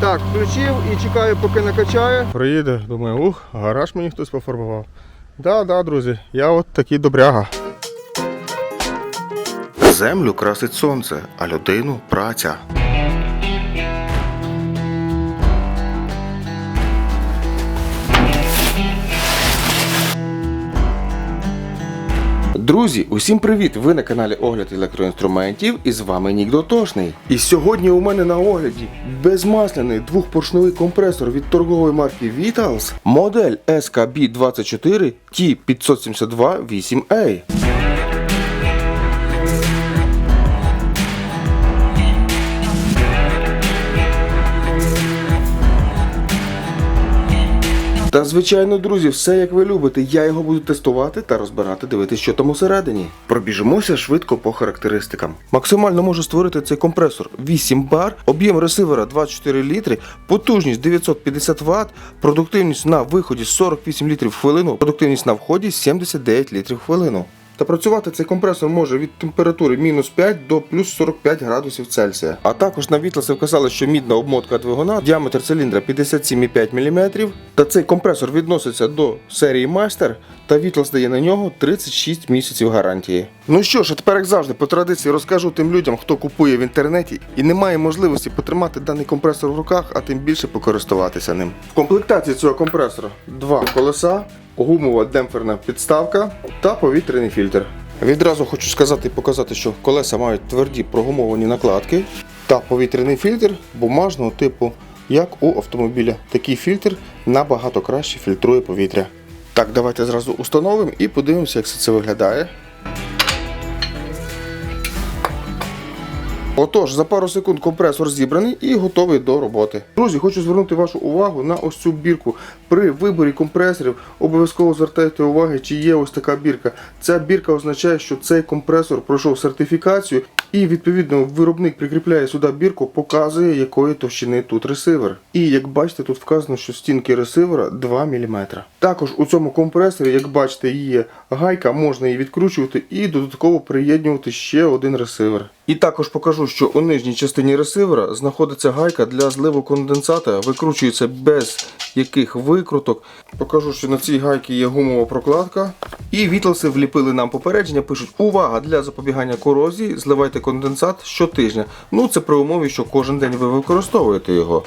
Так, включив і чекаю, поки накачає. Приїде, думаю, ух, гараж мені хтось пофарбував. Да, да, друзі, я от такий добряга. Землю красить сонце, а людину праця. Друзі, усім привіт! Ви на каналі Огляд електроінструментів і з вами Нік Дотошний. І сьогодні у мене на огляді безмасляний двохпоршневий компресор від торгової марки Vitals, модель SKB24 T572 8A. Та звичайно, друзі, все як ви любите. Я його буду тестувати та розбирати, дивитися, що там усередині. Пробіжимося швидко по характеристикам. Максимально може створити цей компресор 8 бар, об'єм ресивера 24 літри, потужність 950 Вт, продуктивність на виході 48 літрів в хвилину, продуктивність на вході 79 літрів в хвилину. Та працювати цей компресор може від температури мінус 5 до плюс 45 градусів Цельсія. А також на Вітласи вказали, що мідна обмотка двигуна, діаметр циліндра 57,5 мм. Та цей компресор відноситься до серії Майстер, та Вітлас дає на нього 36 місяців гарантії. Ну що ж, а тепер як завжди, по традиції розкажу тим людям, хто купує в інтернеті і не має можливості потримати даний компресор в руках, а тим більше покористуватися ним. В комплектації цього компресора два колеса, гумова демпферна підставка та повітряний фільтр. Відразу хочу сказати і показати, що колеса мають тверді прогумовані накладки та повітряний фільтр бумажного типу, як у автомобіля. Такий фільтр набагато краще фільтрує повітря. Так, давайте зразу установимо і подивимося, як все це виглядає. Отож, за пару секунд компресор зібраний і готовий до роботи. Друзі, хочу звернути вашу увагу на ось цю бірку. При виборі компресорів обов'язково звертайте увагу, чи є ось така бірка. Ця бірка означає, що цей компресор пройшов сертифікацію, і відповідно виробник прикріпляє сюди бірку, показує, якої товщини тут ресивер. І як бачите, тут вказано, що стінки ресивера 2 мм. Також у цьому компресорі, як бачите, є гайка, можна її відкручувати і додатково приєднувати ще один ресивер. І також покажу, що у нижній частині ресивера знаходиться гайка для зливу конденсата, викручується без яких викруток. Покажу, що на цій гайці є гумова прокладка. І вітлси вліпили нам попередження, пишуть: увага для запобігання корозії, зливайте конденсат щотижня. Ну це при умові, що кожен день ви використовуєте його.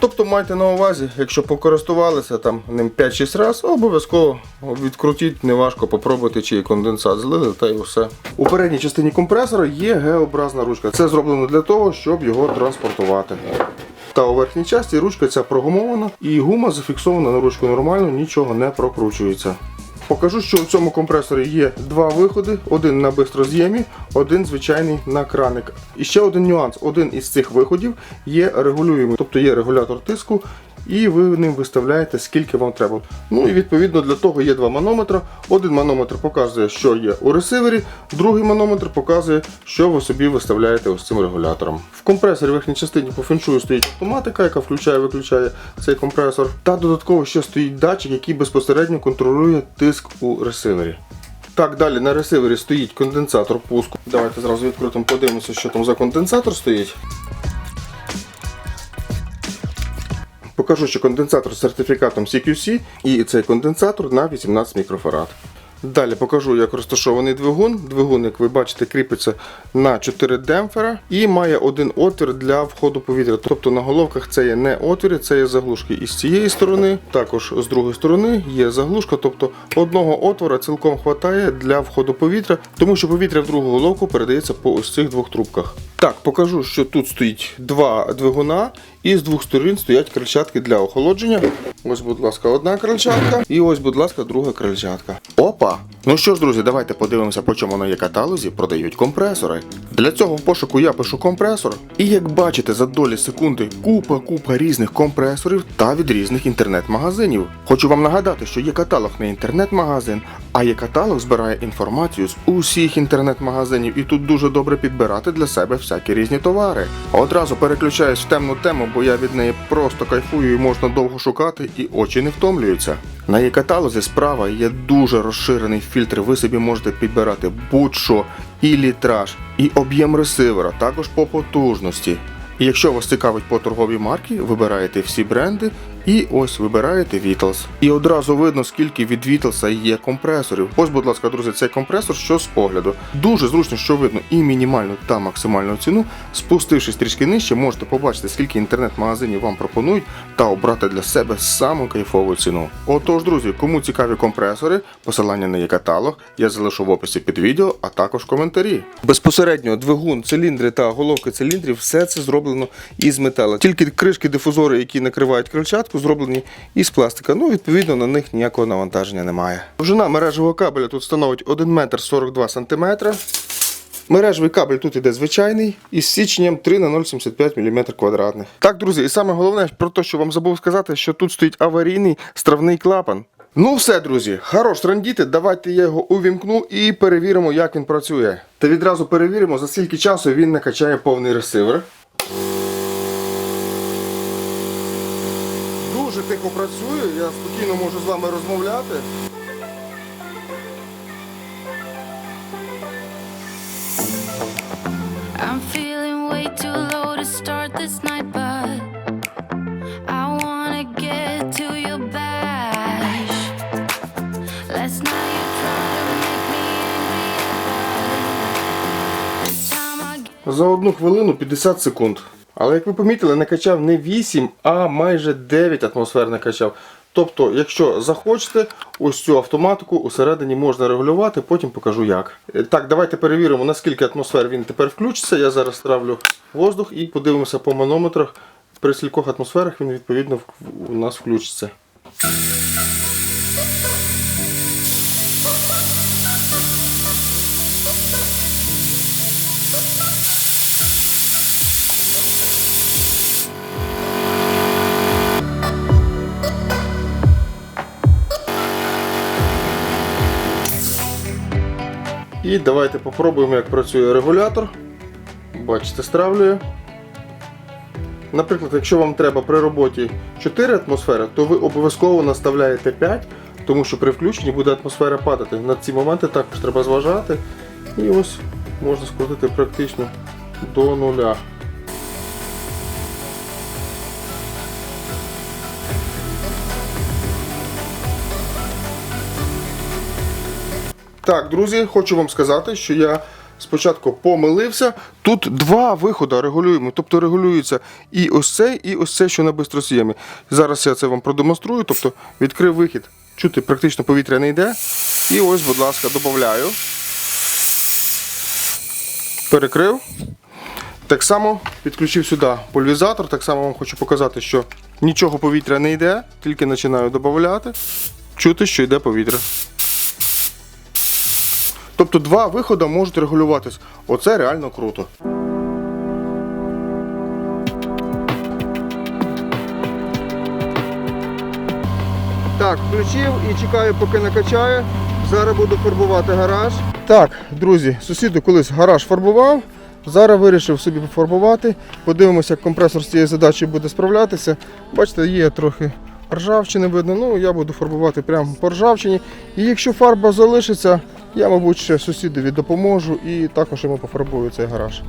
Тобто майте на увазі, якщо покористувалися там ним 5-6 разів, обов'язково відкрутіть, неважко попробуйте, чи конденсат злили, та й все. У передній частині компресора є Г-образна ручка. Це зроблено для того, щоб його транспортувати. Та у верхній часті ручка ця прогумована і гума зафіксована на ручку нормально, нічого не прокручується. Покажу, що у цьому компресорі є два виходи: один на бистроз'ємі, один звичайний на краник. І ще один нюанс: один із цих виходів є регулюємий, тобто є регулятор тиску, і ви ним виставляєте, скільки вам треба. Ну і відповідно для того є два манометри. Один манометр показує, що є у ресивері, другий манометр показує, що ви собі виставляєте ось цим регулятором. В компресорі в верхній частині по феншую стоїть автоматика, яка включає-виключає цей компресор. Та додатково ще стоїть датчик, який безпосередньо контролює тиск у ресивері. Так, далі на ресивері стоїть конденсатор пуску. Давайте зразу відкритим подивимося, що там за конденсатор стоїть. Покажу, що конденсатор з сертифікатом CQC і цей конденсатор на 18 мікрофарад. Далі покажу, як розташований двигун. Двигун, як ви бачите, кріпиться на 4 демпфера і має один отвір для входу повітря. Тобто на головках це є не отвіри, це є заглушки. І з цієї сторони, також з другої сторони є заглушка, тобто одного отвора цілком вистачає для входу повітря, тому що повітря в другу головку передається по ось цих двох трубках. Так, покажу, що тут стоїть два двигуна, і з двох сторін стоять крильчатки для охолодження. Ось, будь ласка, одна крильчатка, і ось, будь ласка, друга крильчатка. Опа! Ну що ж, друзі, давайте подивимося, по чому на є каталозі продають компресори. Для цього в пошуку я пишу компресор, і як бачите, за долі секунди купа-купа різних компресорів та від різних інтернет-магазинів. Хочу вам нагадати, що є каталог не інтернет-магазин, а є каталог збирає інформацію з усіх інтернет-магазинів, і тут дуже добре підбирати для себе всякі різні товари. Одразу переключаюсь в темну тему, бо я від неї просто кайфую і можна довго шукати, і очі не втомлюються. На її каталозі справа є дуже розширений фільтр. Ви собі можете підбирати будь-що, і літраж, і об'єм ресивера, також по потужності. І якщо вас цікавить по торговій марки, вибираєте всі бренди і ось вибираєте Vitals. І одразу видно, скільки від Vitals є компресорів. Ось, будь ласка, друзі, цей компресор, що з погляду. Дуже зручно, що видно і мінімальну та максимальну ціну. Спустившись трішки нижче, можете побачити, скільки інтернет-магазинів вам пропонують, та обрати для себе саму кайфову ціну. Отож, друзі, кому цікаві компресори, посилання на є каталог, я залишу в описі під відео, а також коментарі. Безпосередньо двигун, циліндри та головки циліндрів, все це зроблено із металу. Тільки кришки дифузори, які накривають крильчатку, зроблені із пластика. Ну, відповідно, на них ніякого навантаження немає. Довжина мережевого кабеля тут становить 1 метр 42 сантиметра. Мережевий кабель тут іде звичайний із січенням 3 на 0,75 мм квадратних. Так, друзі, і саме головне про те, що вам забув сказати, що тут стоїть аварійний стравний клапан. Ну все, друзі, хорош трандіти, давайте я його увімкну і перевіримо, як він працює. Та відразу перевіримо, за скільки часу він накачає повний ресивер. Дуже тихо працює, я спокійно можу з вами розмовляти. I'm feeling way too low to start this night, but I wanna get to your bash. Last night you tried to make me angry, but this time I За одну хвилину 50 секунд. Але як ви помітили, накачав не 8, а майже 9 атмосфер накачав. Тобто, якщо захочете, ось цю автоматику усередині можна регулювати, потім покажу як. Е, Так, давайте перевіримо, наскільки атмосфер він тепер включиться. Я зараз ставлю воздух і подивимося по манометрах. При скількох атмосферах він відповідно у нас включиться. Давайте попробуємо, як працює регулятор. Бачите, стравлює. Наприклад, якщо вам треба при роботі 4 атмосфери, то ви обов'язково наставляєте 5, тому що при включенні буде атмосфера падати. На ці моменти також треба зважати. І ось можна скрутити практично до нуля. Так, друзі, хочу вам сказати, що я спочатку помилився. Тут два виходи регулюємо. Тобто регулюється і ось цей, і ось цей, що на бистрос'ємі. Зараз я це вам продемонструю. Тобто відкрив вихід, чути, практично повітря не йде. І ось, будь ласка, додаю. Перекрив. Так само підключив сюди пульвізатор. Так само вам хочу показати, що нічого повітря не йде, тільки починаю додати. Чути, що йде повітря. Тобто два виходи можуть регулюватись. Оце реально круто. Так, включив і чекаю, поки накачає. Зараз буду фарбувати гараж. Так, друзі, сусіду колись гараж фарбував. Зараз вирішив собі пофарбувати. Подивимося, як компресор з цією задачею буде справлятися. Бачите, є трохи ржавчини видно. Ну, я буду фарбувати прямо по ржавчині. І якщо фарба залишиться, я, мабуть, сусідові допоможу і також йому пофарбую цей гараж.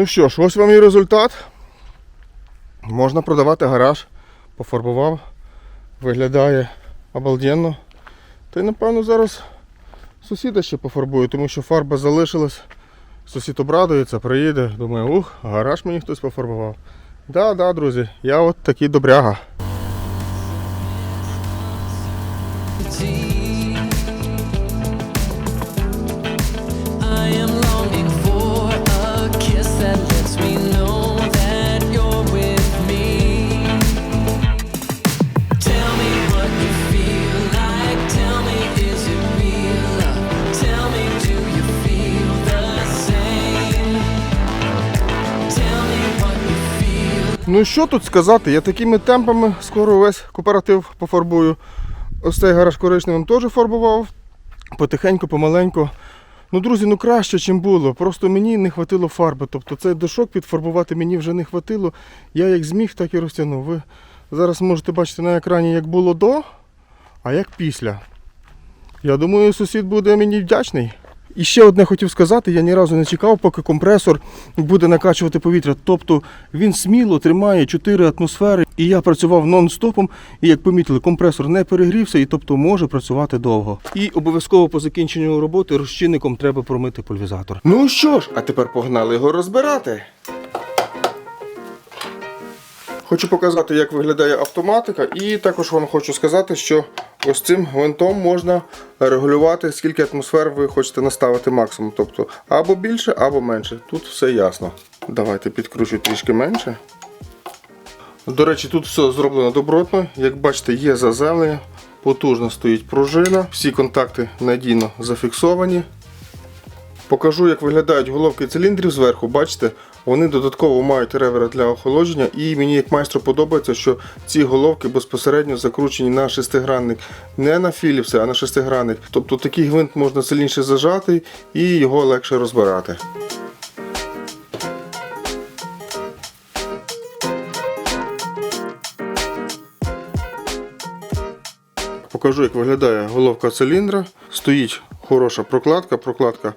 Ну що ж, ось вам і результат. Можна продавати гараж, пофарбував, виглядає обалденно. Та й напевно зараз сусіда ще пофарбую, тому що фарба залишилась. Сусід обрадується, приїде, думає, ух, гараж мені хтось пофарбував. Да, да, друзі, я от такий добряга. Ну що тут сказати, я такими темпами скоро весь кооператив пофарбую. Ось цей гараж коричневим теж фарбував. Потихеньку, помаленьку. Ну, друзі, ну краще, чим було. Просто мені не хватило фарби. Тобто цей дошок підфарбувати мені вже не хватило. Я як зміг, так і розтягнув. Ви зараз можете бачити на екрані, як було до, а як після. Я думаю, сусід буде мені вдячний. І ще одне хотів сказати, я ні разу не чекав, поки компресор буде накачувати повітря. Тобто він сміло тримає 4 атмосфери. І я працював нон-стопом, і як помітили, компресор не перегрівся і тобто може працювати довго. І обов'язково по закінченню роботи розчинником треба промити пульвізатор. Ну що ж, а тепер погнали його розбирати. Хочу показати, як виглядає автоматика, і також вам хочу сказати, що ось цим гвинтом можна регулювати, скільки атмосфер ви хочете наставити максимум. Тобто або більше, або менше. Тут все ясно. Давайте підкручу трішки менше. До речі, тут все зроблено добротно. Як бачите, є заземлення, потужно стоїть пружина, всі контакти надійно зафіксовані. Покажу, як виглядають головки циліндрів зверху. Бачите, вони додатково мають ревери для охолодження. І мені як майстру подобається, що ці головки безпосередньо закручені на шестигранник. Не на Філіпси, а на шестигранник. Тобто такий гвинт можна сильніше зажати і його легше розбирати. Покажу, як виглядає головка циліндра. Стоїть хороша прокладка. Прокладка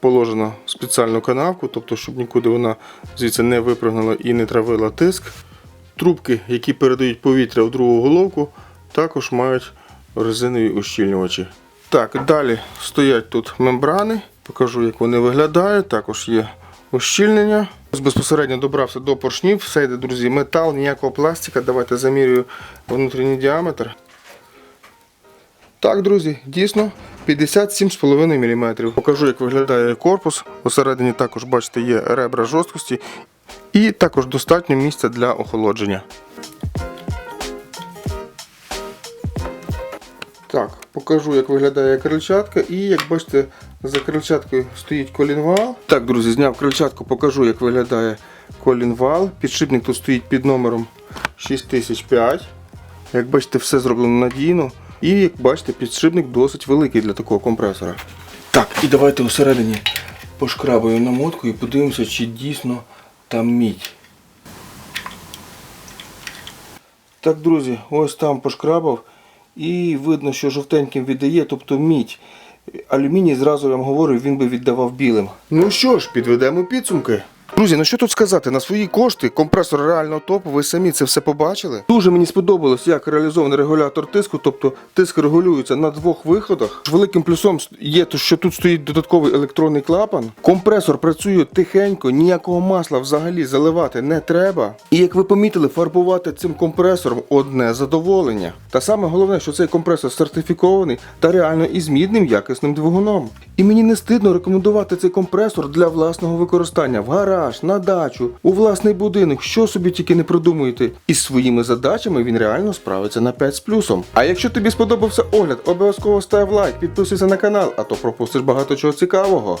положена в спеціальну канавку, тобто, щоб нікуди вона звідси не випрыгнула і не травила тиск. Трубки, які передають повітря в другу головку, також мають резинові ущільнювачі. Так, далі стоять тут мембрани. Покажу, як вони виглядають. Також є ущільнення. Безпосередньо добрався до поршнів. Все йде, друзі, метал, ніякого пластика. Давайте замірюю внутрішній діаметр. Так, друзі, дійсно 57,5 мм. Покажу, як виглядає корпус. Усередині також, бачите, є ребра жорсткості і також достатньо місця для охолодження. Так, покажу, як виглядає крильчатка. І як бачите, за крильчаткою стоїть колінвал. Так, друзі, зняв крильчатку, покажу, як виглядає колінвал. Підшипник тут стоїть під номером 6005. Як бачите, все зроблено надійно. І як бачите, підшипник досить великий для такого компресора. Так, і давайте усередині пошкрабаю намотку і подивимося, чи дійсно там мідь. Так, друзі, ось там пошкрабав. І видно, що жовтеньким віддає, тобто мідь. Алюміній, зразу я вам говорю, він би віддавав білим. Ну що ж, підведемо підсумки. Друзі, ну що тут сказати? На свої кошти компресор реально топ, ви самі це все побачили. Дуже мені сподобалось, як реалізований регулятор тиску, тобто тиск регулюється на двох виходах. Великим плюсом є те, що тут стоїть додатковий електронний клапан. Компресор працює тихенько, ніякого масла взагалі заливати не треба. І як ви помітили, фарбувати цим компресором одне задоволення. Та саме головне, що цей компресор сертифікований та реально із мідним якісним двигуном. І мені не стидно рекомендувати цей компресор для власного використання в гараж, на дачу, у власний будинок, що собі тільки не придумуєте. І з своїми задачами він реально справиться на 5 з плюсом. А якщо тобі сподобався огляд, обов'язково став лайк, підписуйся на канал, а то пропустиш багато чого цікавого.